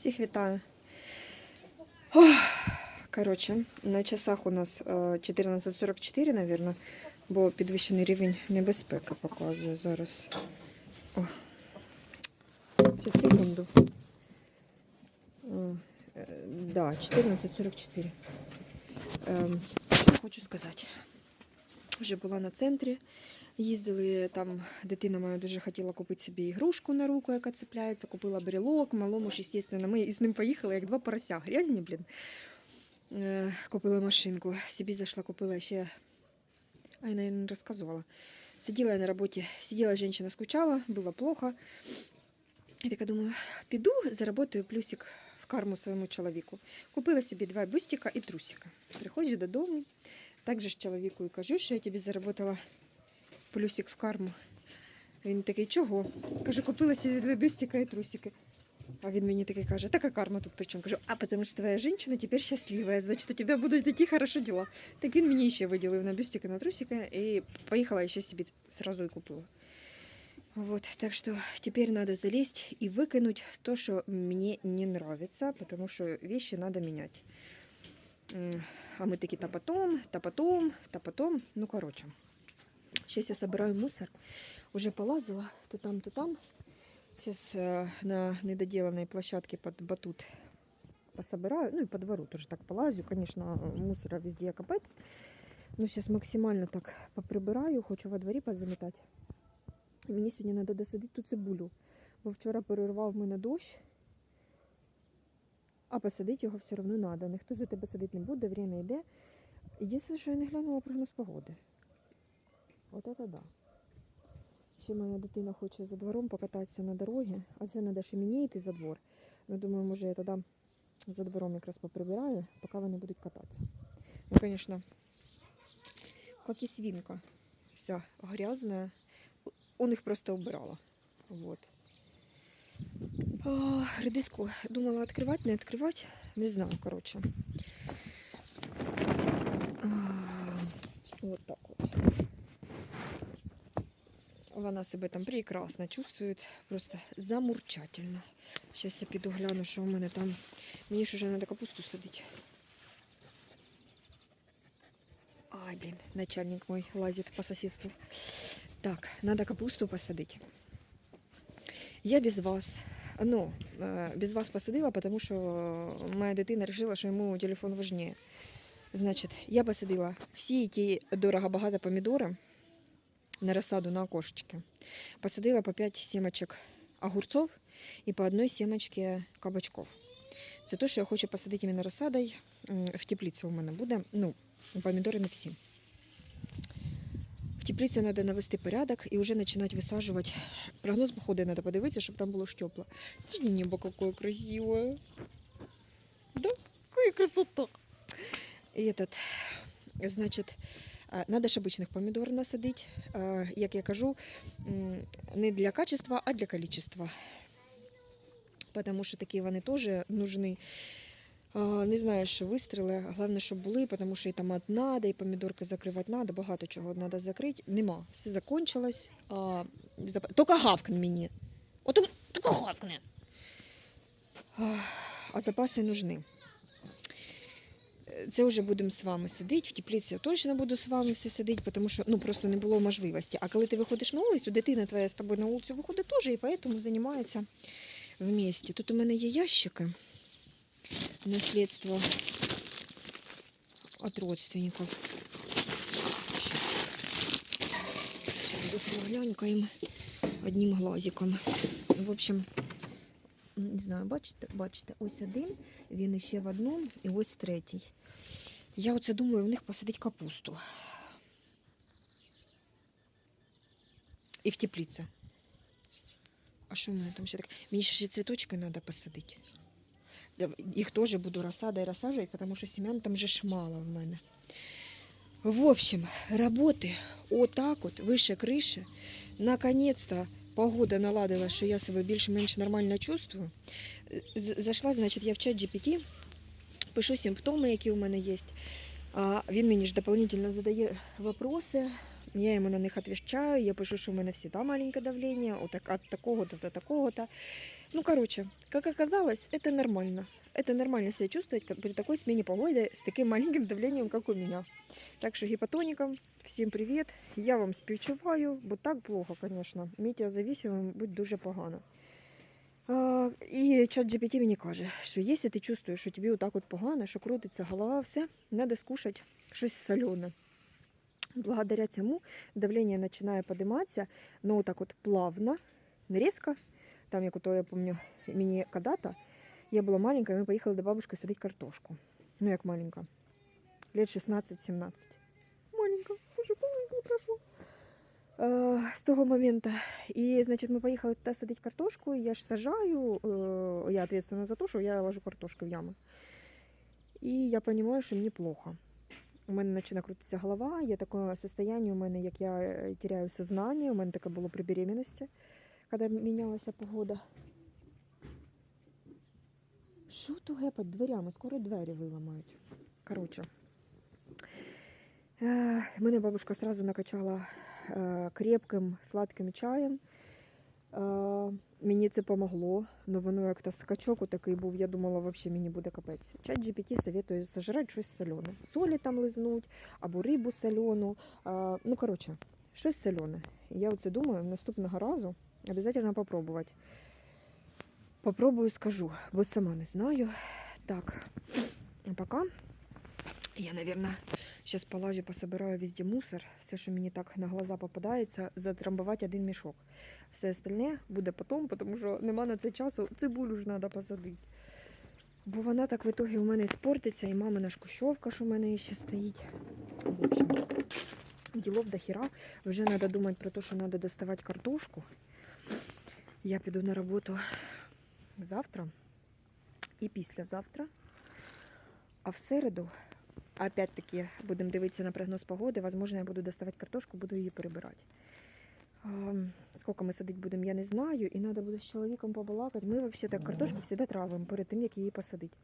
Всіх вітаю. Ох, Коротше, на часах у нас е, 14.44, наверное, бо підвищений рівень небезпеки показує зараз. О. Секунду. Е, Да, 14.44. Ем, хочу сказати. Вже була на центрі. Їздили там, дитина моя дуже хотіла купити собі ігрушку на руку, яка цепляється, купила брелок, малому ж, естественно, ми з ним поїхали, як два порося. Грязні, блін. Е, Купила машинку. Собі зайшла, купила ще. Ай, я не розказувала. Сиділа я на роботі, сиділа жінка, скучала, було плохо. І така думаю, піду, заработаю плюсик в карму своєму чоловіку. Купила собі два бюстика і трусика. Приходжу додому, так же ж чоловіку і кажу, що я тобі заработала плюсик в карму. Він такий, чого? Кажу, купила собі два бюстика і трусики. А він мені такий каже, така карма тут при? Кажу, а потому що твоя жінка тепер щаслива, значить у тебе будуть такі хороші діла. Так він мені ще виділив на бюстики, на трусики, і поїхала ще собі сразу і купила. Вот, так что теперь надо залезть и выкинуть то, что мне не нравится, потому что вещи надо менять. А мы такие, та потом, та потом, та потом. Ну, короче. Сейчас я собираю мусор. Уже полазила то там, то там. Сейчас на недоделанной площадке под батут пособираю. Ну и по двору тоже так полазю. Конечно, мусора везде капец. Но сейчас максимально так поприбираю. Хочу во дворі позамітати. Мені сьогодні треба досадити ту цибулю. Бо вчора перервав мене дощ. А посадити його все одно треба. Ніхто за тебе садити не буде, время йде. Єдине, що я не глянула прогноз погоди. От це да. Ще моя дитина хоче за двором покататися на дорогі, а це треба ще мені йти за двор. Ну, думаю, може я тоді за двором якраз поприбираю, поки вони будуть кататися. Ну, звісно, як і свинка. Вся грязна. У них просто убирала. Вот. Редиску думала відкривати, не відкривати. Не знаю, коротше. Вот так от. Вона себе там прекрасно чувствує, просто замурчательно. Зараз я піду гляну, що у мене там. Мені ж вже треба капусту садити. Ай, блін, начальник мой лазить по сусідству. Так, надо капусту посадить. Я без вас. Ну, э, без вас посадила, потому что моя дитина решила, що йому телефон важнее. Значить, я посадила всі ті дорого-багато помідори на розсаду на окошечки. Посадила по 5 сімочок огурцов і по одной сімочці кабачков. Це те, що я хочу посадити іменно розсадою. В теплиці у мене буде. Ну, помідори не всі. В теплиці треба навести порядок і вже починати висаджувати. Прогноз походу треба подивитися, щоб там було тепло. Смотри, небо какое красивое. Да, какая красота. І этот, значить, а, надо ж помідор насадити. Як я кажу, не для качества, а для количества. Потому що такі вони теж нужны. Не знаю, що вистріли. Головне, щоб були, тому що і томат треба, і помідорки закривати треба, багато чого треба закрити. Нема. Все закончилось. А. Тільки гавкне мені. От гавкне. А запаси нужны. Це вже будемо з вами сидіти. В теплиці я точно буду з вами все сидіти, тому що ну, просто не було можливості. А коли ти виходиш на вулицю, дитина твоя з тобою на вулицю виходить теж, і поэтому займається вместе. Тут у мене є ящики наследство от родственников. Сейчас, сейчас дословлянькаем одним глазиком. В общем, не знаю, бачите, бачите, ось один, він іще в одному, і ось третій. Я оце думаю, в них посадить капусту. І в теплиці. А що в мене там ще так? Мені ще цвіточки треба посадити. Я Їх теж буду розсадою розсаджувати, тому що семян там же ж мало в мене. В общем, роботи отак от, вище криші. Наконец-то погода наладила, що я себе більш-менш нормально чувствую. Зайшла, значить, я в чат GPT, пишу симптоми, які у мене є. А він мені ж дополнительно задає вопроси. Я йому на них відповідаю, я пишу, що в мене завжди маленьке давлення, отак, от такого-то до такого-то. Ну, короче, как оказалось, это нормально. Это нормально себя чувствовать как при такой смене погоды с таким маленьким давлением, как у меня. Так что гипотоникам всім привіт. Я вам співчуваю, бо так плохо, конечно. Метеозависимим будь дуже погано. А, і чат GPT мені каже, що якщо ти чувствуєш, що тобі отак от погано, що крутиться голова, все, треба скушати щось солене. Благодаря цьому давление починає подиматися, ну отак от плавно, не різко. Там, як ото я пам'ятаю, мені когда-то, я була маленька, і ми поїхали до бабушки садити картошку. Ну, як маленька. Лет 16-17. Маленька, дуже не пройшло. Е, з того моменту. І, значить, ми поїхали туди садити картошку, я ж сажаю, е, я відповідальна за те, що я ложу картошку в яму. І я розумію, що мені плохо. У мене починає крутитися голова, є таке состояние у мене, як я е, теряю сознание, у мене таке було при беременності, коли мінялася погода. Що то гепать дверями? Скоро двері виламають. Коротше. Е, Мене бабушка сразу накачала е, крепким сладким чаєм. Мені це помогло, але воно як то скачок такий був, я думала, взагалі мені буде капець. Чат GPT советує сожрати щось солене. Солі там лизнуть, або рибу солену. Ну, коротше, щось солене. Я оце думаю, наступного разу обов'язково попробувати. Попробую, скажу, бо сама не знаю. Так, пока я, наверное, сейчас полазю, пособираю везде мусор. Все, що мені так на глаза попадається, затрамбувати один мішок. Все остальне буде потом, тому що нема на це часу. Цибулю ж треба посадити. Бо вона так в итоге у мене спортиться, і мамина ж кущовка, що в мене ще стоїть. В общем, ділов до хіра. Вже треба думати про те, що треба доставати картошку. Я піду на роботу завтра і післязавтра. А в середу, опять-таки, будемо дивитися на прогноз погоди. Возможно, я буду доставати картошку, буду її перебирати. Скільки ми садити будемо, я не знаю. І треба буде з чоловіком побалакати. Ми взагалі так картошку завжди травимо перед тим, як її посадити.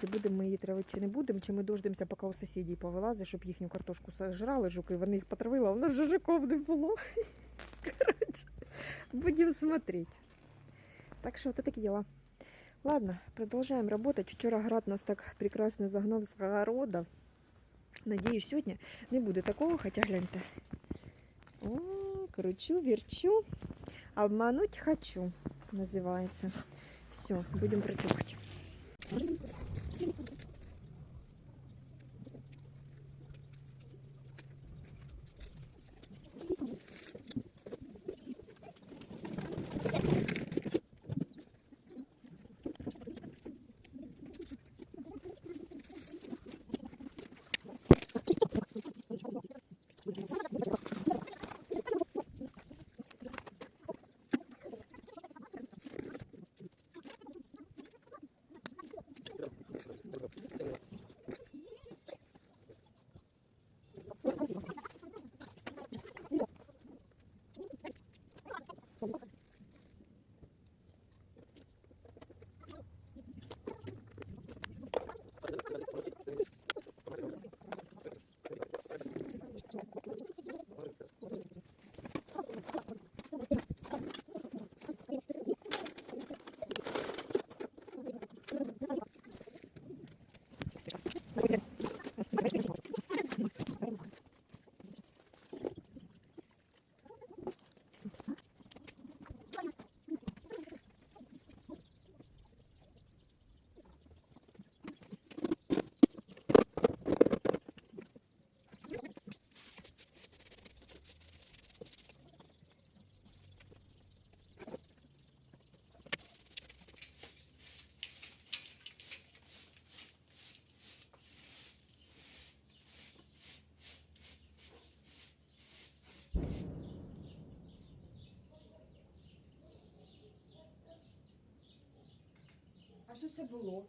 Чи будемо ми її травити, чи не будемо, чи ми дождемося, поки у сусідів повилазить, щоб їхню картошку сожрали жуки, вони їх потравили, а в нас вже жуков не було. Будемо смотреть. Так що, то такі діла. Ладно, продолжаем работать. Вчора град нас так прекрасно загнав з огорода. Надіюсь, сьогодні не буде такого, хоча гляньте. О, кручу, верчу. Обмануть хочу, називається. Все, будемо працювати. Що це було?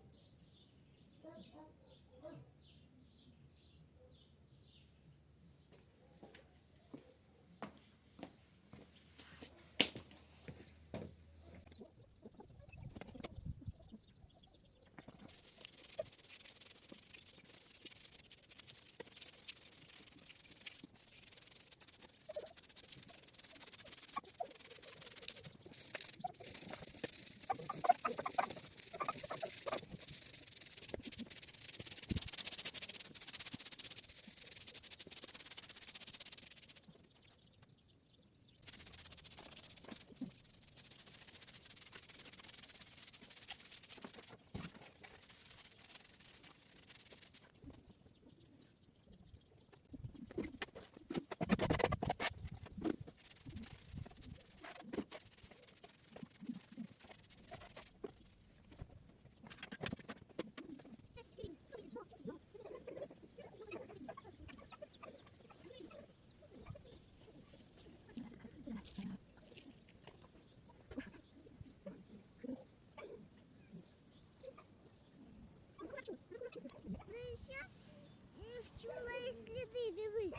я вчора и следы дивись.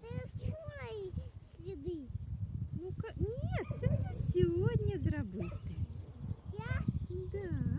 Це вчора и следы. Ну ка ні, це вже сьогодні зробити. Я? Да.